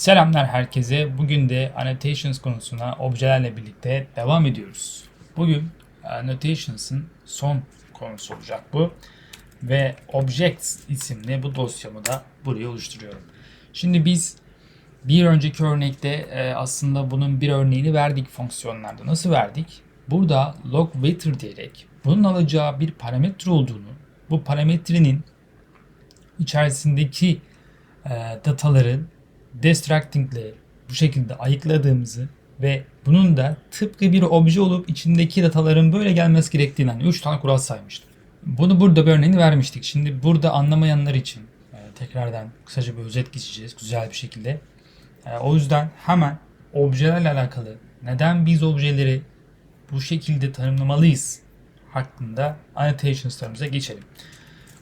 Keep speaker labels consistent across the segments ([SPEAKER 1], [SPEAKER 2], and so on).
[SPEAKER 1] Selamlar herkese. Bugün de annotations konusuna objelerle birlikte devam ediyoruz. Bugün annotations'ın son konusu olacak bu. Ve objects isimli bu dosyamı da buraya oluşturuyorum. Şimdi biz bir önceki örnekte e, aslında bunun bir örneğini verdik fonksiyonlarda. Nasıl verdik? Burada log vector diyerek bunun alacağı bir parametre olduğunu, bu parametrenin içerisindeki e, dataların destructing bu şekilde ayıkladığımızı ve bunun da tıpkı bir obje olup içindeki dataların böyle gelmesi gerektiğini hani 3 tane kural saymıştım. Bunu burada bir örneğini vermiştik. Şimdi burada anlamayanlar için e, tekrardan kısaca bir özet geçeceğiz güzel bir şekilde. E, o yüzden hemen objelerle alakalı neden biz objeleri bu şekilde tanımlamalıyız hakkında annotations'larımıza geçelim.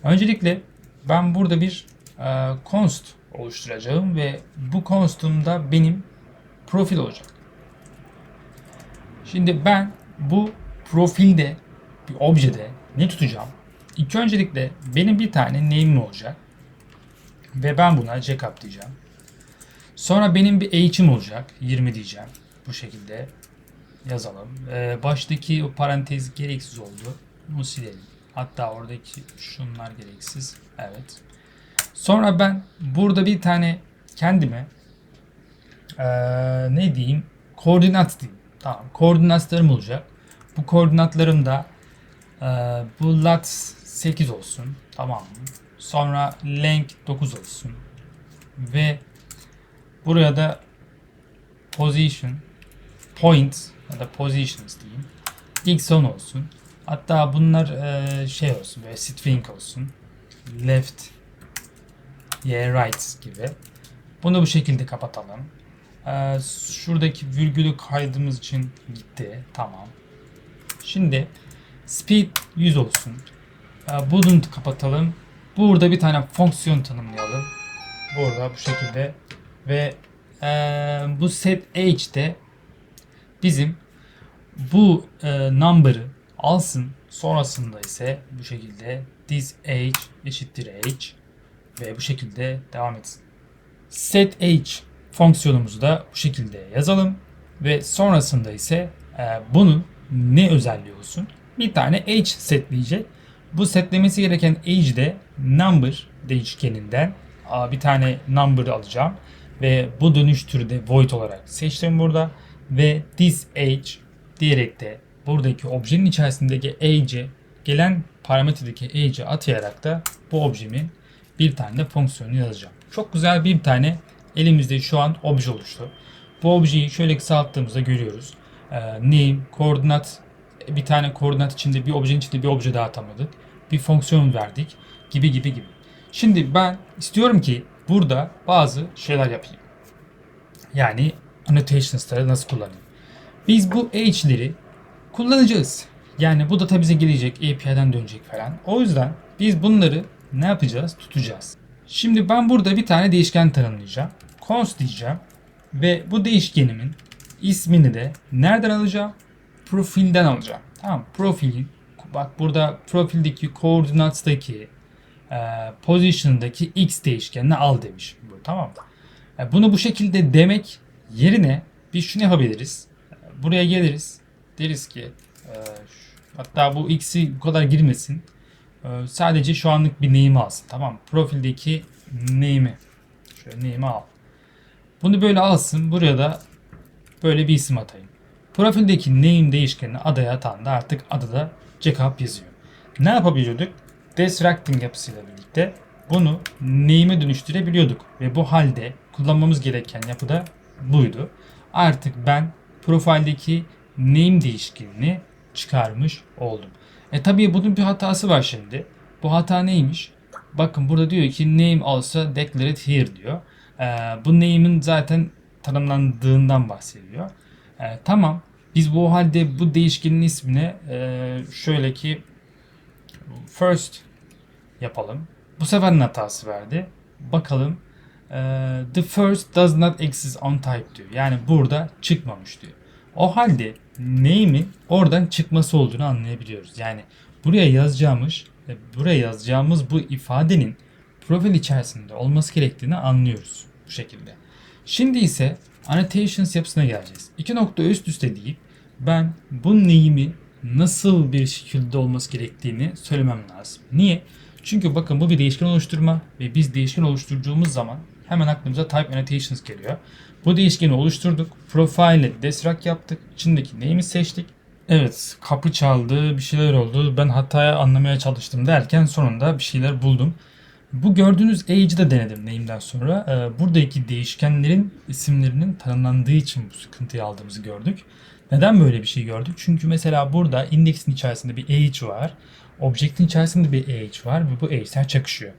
[SPEAKER 1] Öncelikle ben burada bir e, const oluşturacağım ve bu const'umda benim profil olacak. Şimdi ben bu profilde bir objede ne tutacağım? İlk öncelikle benim bir tane name'im olacak. Ve ben buna Jacob diyeceğim. Sonra benim bir age'im olacak. 20 diyeceğim. Bu şekilde yazalım. Ee, baştaki o parantez gereksiz oldu. Bunu silelim. Hatta oradaki şunlar gereksiz. Evet. Sonra ben burada bir tane kendime ee, ne diyeyim koordinat diyeyim. Tamam koordinatlarım olacak. Bu koordinatlarım da ee, bu lat 8 olsun. Tamam mı? Sonra length 9 olsun. Ve buraya da position point ya da positions diyeyim. X 10 olsun. Hatta bunlar e, şey olsun böyle string olsun. Left yeah right gibi. Bunu bu şekilde kapatalım. Ee, şuradaki virgülü kaydımız için gitti. Tamam. Şimdi speed 100 olsun. Ee, bunu kapatalım. Burada bir tane fonksiyon tanımlayalım. Burada bu şekilde ve e, bu set age'de bizim bu e, number'ı alsın. Sonrasında ise bu şekilde this age eşittir age ve bu şekilde devam etsin. Set age fonksiyonumuzu da bu şekilde yazalım ve sonrasında ise e, bunun ne özelliği olsun? Bir tane age setleyecek. Bu setlemesi gereken age de number değişkeninden bir tane number alacağım ve bu dönüş türü de void olarak seçtim burada ve this age diyerek de buradaki objenin içerisindeki age'e gelen parametredeki age'i atayarak da bu objemin bir tane fonksiyonu yazacağım. Çok güzel bir tane elimizde şu an obje oluştu. Bu objeyi şöyle kısalttığımızda görüyoruz. Ee, name, koordinat, bir tane koordinat içinde bir objenin içinde bir obje daha atamadık. Bir fonksiyon verdik gibi gibi gibi. Şimdi ben istiyorum ki burada bazı şeyler yapayım. Yani annotations'ları nasıl kullanayım? Biz bu age'leri kullanacağız. Yani bu data bize gelecek, API'den dönecek falan. O yüzden biz bunları ne yapacağız? Tutacağız. Şimdi ben burada bir tane değişken tanımlayacağım. const diyeceğim. Ve bu değişkenimin ismini de nereden alacağım? Profilden alacağım. Tamam Profilin bak burada profildeki koordinatstaki e, position'daki x değişkenini al demiş. Tamam mı? E, bunu bu şekilde demek yerine biz şunu yapabiliriz. Buraya geliriz. Deriz ki e, hatta bu x'i bu kadar girmesin. E, sadece şu anlık bir name'i alsın. Tamam? Profildeki name'i. Şöyle name'i al. Bunu böyle alsın. Buraya da böyle bir isim atayım. Profildeki name değişkenini adaya atanda artık adada Jacob yazıyor. Ne yapabiliyorduk? Destructing yapısıyla birlikte bunu name'e dönüştürebiliyorduk. Ve bu halde kullanmamız gereken yapı da buydu. Artık ben profildeki name değişkenini çıkarmış oldum. E tabii bunun bir hatası var şimdi. Bu hata neymiş? Bakın burada diyor ki name also declared here diyor. E, bu name'in zaten tanımlandığından bahsediyor. E, tamam. Biz bu halde bu değişkenin ismine e, şöyle ki first yapalım. Bu sefer ne hatası verdi? Bakalım. E, the first does not exist on type diyor. Yani burada çıkmamış diyor. O halde name'in oradan çıkması olduğunu anlayabiliyoruz. Yani buraya yazacağımız buraya yazacağımız bu ifadenin profil içerisinde olması gerektiğini anlıyoruz bu şekilde. Şimdi ise annotations yapısına geleceğiz. İki nokta üst üste deyip ben bu neyimi nasıl bir şekilde olması gerektiğini söylemem lazım. Niye? Çünkü bakın bu bir değişken oluşturma ve biz değişken oluşturduğumuz zaman hemen aklımıza type annotations geliyor. Bu değişkeni oluşturduk. Profile'e destruct yaptık. İçindeki name'i seçtik. Evet kapı çaldı bir şeyler oldu. Ben hataya anlamaya çalıştım derken sonunda bir şeyler buldum. Bu gördüğünüz age'i de denedim name'den sonra. Ee, buradaki değişkenlerin isimlerinin tanımlandığı için bu sıkıntıyı aldığımızı gördük. Neden böyle bir şey gördük? Çünkü mesela burada indeksin içerisinde bir age var. Object'in içerisinde bir age var ve bu age'ler çakışıyor.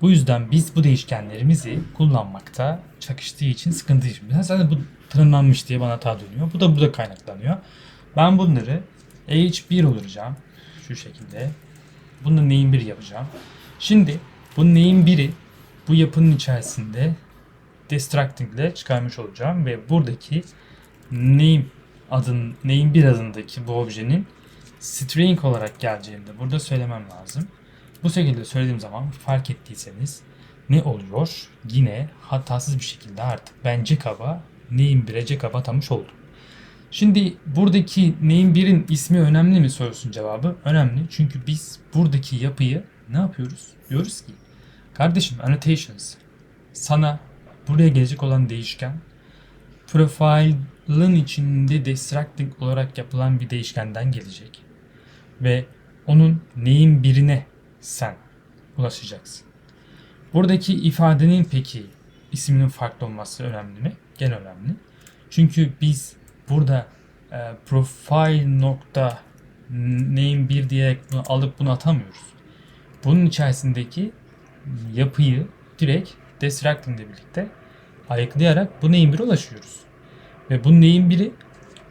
[SPEAKER 1] Bu yüzden biz bu değişkenlerimizi kullanmakta çakıştığı için sıkıntı yaşıyoruz. Zaten bu tanımlanmış diye bana hata dönüyor. Bu da bu da kaynaklanıyor. Ben bunları H1 olacağım. Şu şekilde. Bunu name 1 yapacağım. Şimdi bu name 1'i bu yapının içerisinde destructing ile çıkarmış olacağım ve buradaki name adın name 1 adındaki bu objenin string olarak geleceğini de burada söylemem lazım. Bu şekilde söylediğim zaman fark ettiyseniz ne oluyor? Yine hatasız bir şekilde artık ben Jacob'a name 1'e Jacob atamış oldum. Şimdi buradaki name 1'in ismi önemli mi sorusun cevabı? Önemli. Çünkü biz buradaki yapıyı ne yapıyoruz? Diyoruz ki kardeşim annotations sana buraya gelecek olan değişken profile'ın içinde destructing olarak yapılan bir değişkenden gelecek. Ve onun neyin birine sen ulaşacaksın. Buradaki ifadenin peki isminin farklı olması önemli mi? Gene önemli. Çünkü biz burada e, profile nokta name 1 diyerek bunu alıp bunu atamıyoruz. Bunun içerisindeki yapıyı direkt destructing ile birlikte ayıklayarak bu name 1'e ulaşıyoruz. Ve bu name 1'i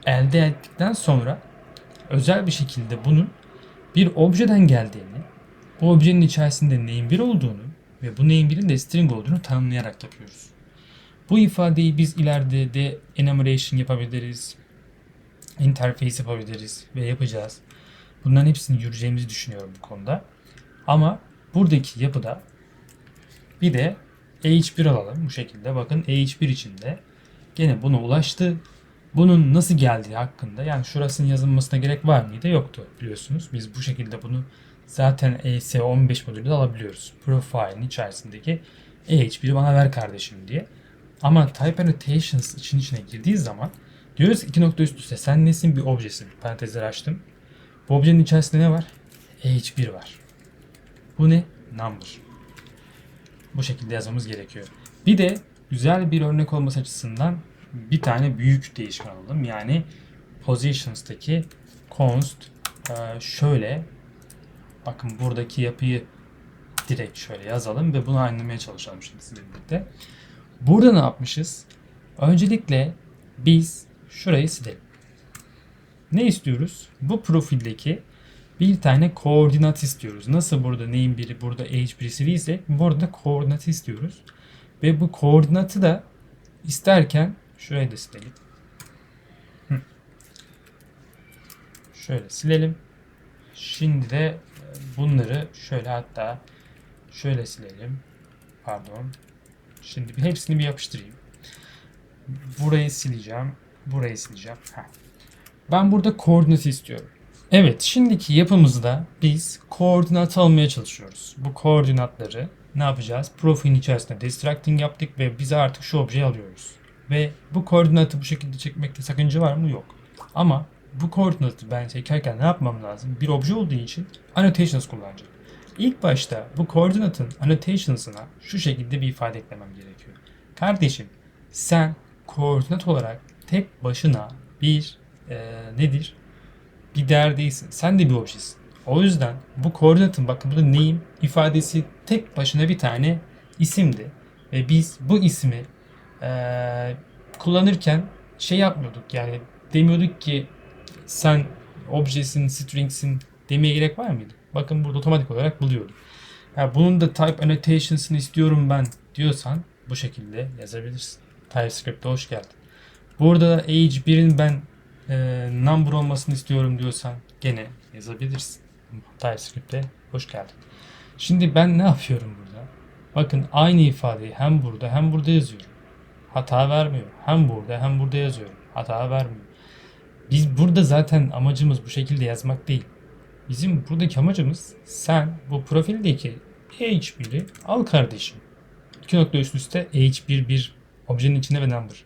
[SPEAKER 1] elde ettikten sonra özel bir şekilde bunun bir objeden geldiğini, bu objenin içerisinde name 1 olduğunu ve bu name 1'in de string olduğunu tanımlayarak yapıyoruz. Bu ifadeyi biz ileride de enumeration yapabiliriz, interface yapabiliriz ve yapacağız. Bunların hepsini yürüyeceğimizi düşünüyorum bu konuda. Ama buradaki yapıda bir de H1 alalım bu şekilde. Bakın H1 içinde gene buna ulaştı. Bunun nasıl geldiği hakkında yani şurasının yazılmasına gerek var mıydı? Yoktu biliyorsunuz. Biz bu şekilde bunu zaten ES15 modülü de alabiliyoruz. Profile'in içerisindeki EH1'i bana ver kardeşim diye. Ama type annotations için içine girdiği zaman diyoruz ki iki nokta üst üste sen nesin bir objesin. Parantezleri açtım. Bu objenin içerisinde ne var? EH1 var. Bu ne? Number. Bu şekilde yazmamız gerekiyor. Bir de güzel bir örnek olması açısından bir tane büyük değişken alalım. Yani positions'taki const şöyle bakın buradaki yapıyı direkt şöyle yazalım ve bunu anlamaya çalışalım şimdi sizinle birlikte. Burada ne yapmışız? Öncelikle biz şurayı silelim. Ne istiyoruz? Bu profildeki bir tane koordinat istiyoruz. Nasıl burada neyin biri, burada h birisi değilse burada koordinat istiyoruz. Ve bu koordinatı da isterken şurayı da silelim. Şöyle silelim. Şimdi de bunları şöyle hatta şöyle silelim. Pardon. Şimdi hepsini bir yapıştırayım. Burayı sileceğim. Burayı sileceğim. Heh. Ben burada koordinatı istiyorum. Evet, şimdiki yapımızda biz koordinat almaya çalışıyoruz. Bu koordinatları ne yapacağız? Profilin içerisinde destructing yaptık ve biz artık şu objeyi alıyoruz. Ve bu koordinatı bu şekilde çekmekte sakınca var mı? Yok. Ama bu koordinatı ben çekerken ne yapmam lazım? Bir obje olduğu için annotations kullanacağım. İlk başta bu koordinatın annotations'ına şu şekilde bir ifade eklemem gerekiyor. Kardeşim sen koordinat olarak tek başına bir e, nedir? Bir değer değilsin. Sen de bir objesin. O yüzden bu koordinatın bakın burada name ifadesi tek başına bir tane isimdi. Ve biz bu ismi e, kullanırken şey yapmıyorduk yani demiyorduk ki sen objesin, stringsin demeye gerek var mıydı? Bakın burada otomatik olarak buluyordum. Yani bunun da type annotations'ını istiyorum ben diyorsan bu şekilde yazabilirsin. TypeScript'e hoş geldin. Burada da age 1'in ben e, number olmasını istiyorum diyorsan gene yazabilirsin. TypeScript'e hoş geldin. Şimdi ben ne yapıyorum burada? Bakın aynı ifadeyi hem burada hem burada yazıyorum. Hata vermiyor. Hem burada hem burada yazıyorum. Hata vermiyor. Biz burada zaten amacımız bu şekilde yazmak değil. Bizim buradaki amacımız sen bu profildeki H1'i al kardeşim. İki nokta üst üste H1 bir objenin içinde ve number.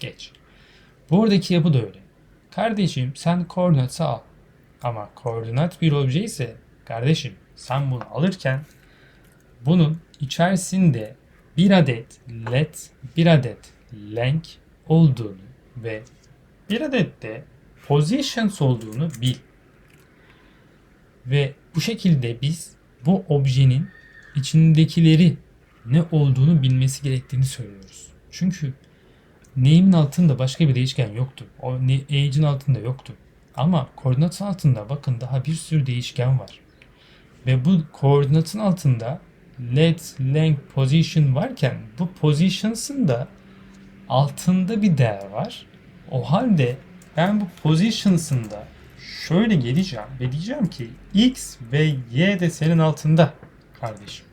[SPEAKER 1] Geç. Buradaki yapı da öyle. Kardeşim sen koordinatı al. Ama koordinat bir obje ise kardeşim sen bunu alırken bunun içerisinde bir adet let, bir adet length olduğunu ve bir adet de positions olduğunu bil. Ve bu şekilde biz bu objenin içindekileri ne olduğunu bilmesi gerektiğini söylüyoruz. Çünkü name'in altında başka bir değişken yoktu. O age'in altında yoktu. Ama koordinatın altında bakın daha bir sürü değişken var. Ve bu koordinatın altında let, length, position varken bu positions'ın da altında bir değer var. O halde ben bu positions'ın da şöyle geleceğim ve diyeceğim ki x ve y de senin altında kardeşim.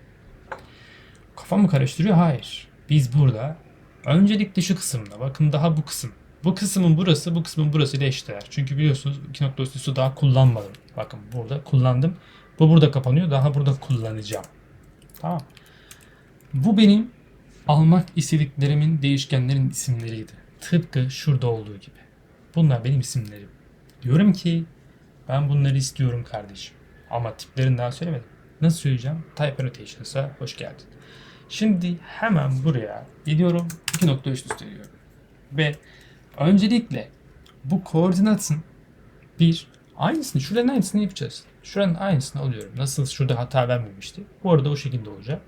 [SPEAKER 1] Kafamı karıştırıyor? Hayır. Biz burada öncelikle şu kısımda bakın daha bu kısım. Bu kısmın burası bu kısmın burası ile eşdeğer. Çünkü biliyorsunuz 2.3'ü daha kullanmadım. Bakın burada kullandım. Bu burada kapanıyor. Daha burada kullanacağım. Tamam. Bu benim almak istediklerimin değişkenlerin isimleriydi. Tıpkı şurada olduğu gibi. Bunlar benim isimlerim. Diyorum ki ben bunları istiyorum kardeşim. Ama tiplerini daha söylemedim. Nasıl söyleyeceğim? Type Annotations'a hoş geldin. Şimdi hemen buraya gidiyorum. iki nokta üst üste diyorum. Ve öncelikle bu koordinatın bir aynısını şuranın aynısını yapacağız. Şuranın aynısını alıyorum. Nasıl şurada hata vermemişti. Bu arada o şekilde olacak.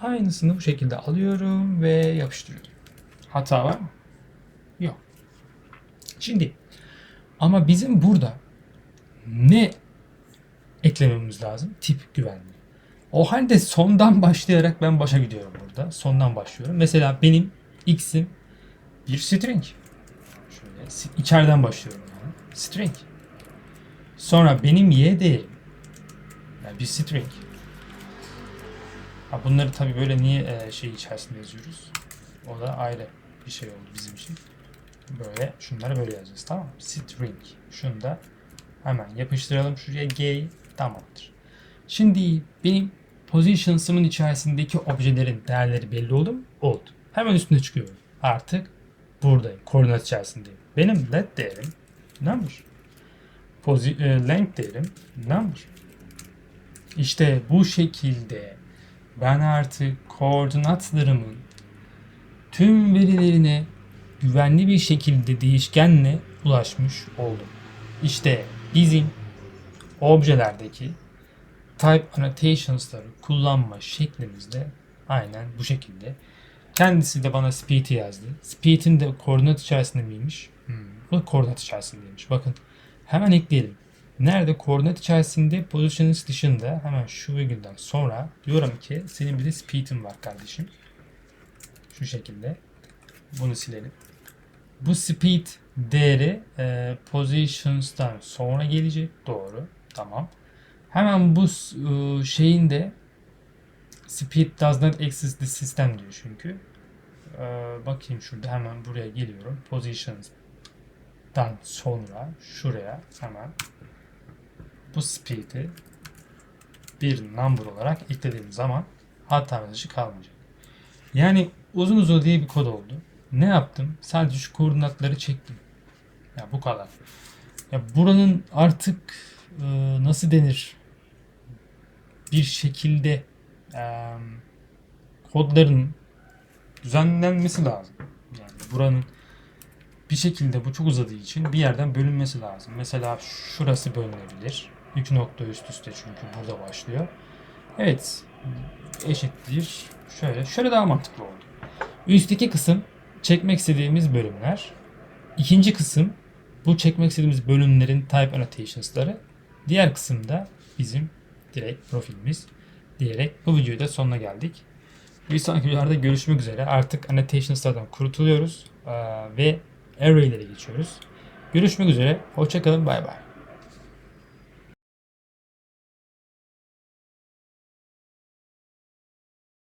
[SPEAKER 1] Aynısını bu şekilde alıyorum ve yapıştırıyorum. Hata var mı? Şimdi ama bizim burada ne eklememiz lazım? Tip güvenliği. O halde sondan başlayarak ben başa gidiyorum burada. Sondan başlıyorum. Mesela benim x'im bir string. Şöyle içeriden başlıyorum yani. String. Sonra benim y değerim yani bir string. Ha bunları tabii böyle niye e, şey içerisinde yazıyoruz? O da ayrı bir şey oldu bizim için. Böyle şunları böyle yazacağız tamam mı? String. Şunu da hemen yapıştıralım şuraya G'yi tamamdır. Şimdi benim positions'ımın içerisindeki objelerin değerleri belli oldu mu? Oldu. Hemen üstüne çıkıyorum. Artık buradayım. Koordinat içerisindeyim. Benim let değerim number. Posi- e, length değerim number. İşte bu şekilde ben artık koordinatlarımın tüm verilerine güvenli bir şekilde değişkenle ulaşmış oldum. İşte bizim objelerdeki type annotations'ları kullanma şeklimiz de aynen bu şekilde. Kendisi de bana speed'i yazdı. Speed'in de koordinat içerisinde miymiş? Hmm. Bu koordinat içerisindeymiş. Bakın hemen ekleyelim. Nerede? Koordinat içerisinde positions dışında hemen şu virgülden sonra diyorum ki senin bir de speed'in var kardeşim. Şu şekilde. Bunu silelim. Bu speed değeri e, positions'tan sonra gelecek. Doğru. Tamam. Hemen bu e, şeyin de speed does not exist this system diyor çünkü. E, bakayım şurada hemen buraya geliyorum. Positions'dan sonra şuraya hemen bu speed'i bir number olarak eklediğim zaman hata mesajı kalmayacak. Yani uzun uzun diye bir kod oldu. Ne yaptım? Sadece şu koordinatları çektim. Ya bu kadar. Ya buranın artık e, nasıl denir? Bir şekilde e, kodların düzenlenmesi lazım. Yani buranın bir şekilde bu çok uzadığı için bir yerden bölünmesi lazım. Mesela şurası bölünebilir. 3 nokta üst üste çünkü burada başlıyor. Evet. Eşittir. Şöyle. Şöyle daha mantıklı oldu. Üstteki kısım çekmek istediğimiz bölümler. İkinci kısım bu çekmek istediğimiz bölümlerin type annotations'ları. Diğer kısımda bizim direkt profilimiz diyerek bu videoyu da sonuna geldik. Bir sonraki videolarda görüşmek üzere. Artık annotations'lardan kurtuluyoruz ve array'lere geçiyoruz. Görüşmek üzere. Hoşçakalın. Bay bay.